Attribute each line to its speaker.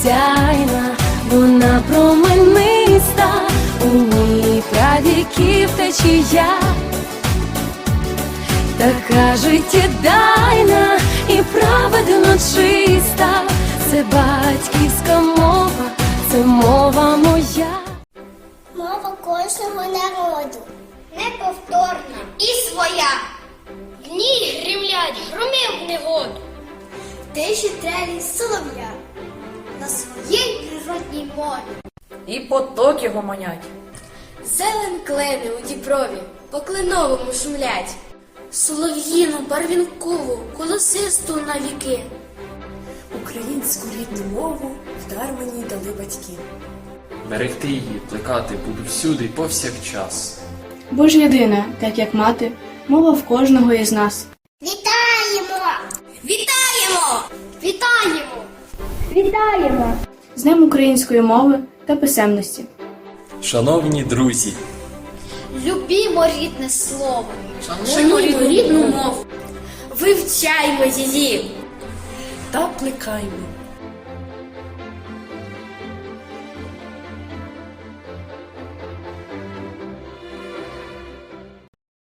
Speaker 1: осяйна, вона промениста, у ній правіків течія, така життєдайна і праведно чиста, це батьківська мова, це мова моя.
Speaker 2: Мова кожного народу. Неповторна і своя. В ній гримлять громи в негоду. Тиші трелі солов'я природній мові.
Speaker 3: І потоки гомонять.
Speaker 2: Зелен клени у діброві по кленовому шумлять. Солов'їну барвінкову колосисту на віки.
Speaker 4: Українську рідну мову в дар мені дали батьки.
Speaker 5: Берегти її, плекати буду всюди повсякчас.
Speaker 6: Бо ж єдина, так як мати, мова в кожного із нас.
Speaker 2: Вітаємо! Вітаємо! Вітаємо! Вітаємо!
Speaker 6: З Днем української мови та писемності.
Speaker 5: Шановні друзі,
Speaker 2: Любімо рідне слово.
Speaker 3: Шануймо рідну
Speaker 2: мову. Вивчаймо її.
Speaker 4: Та плекаймо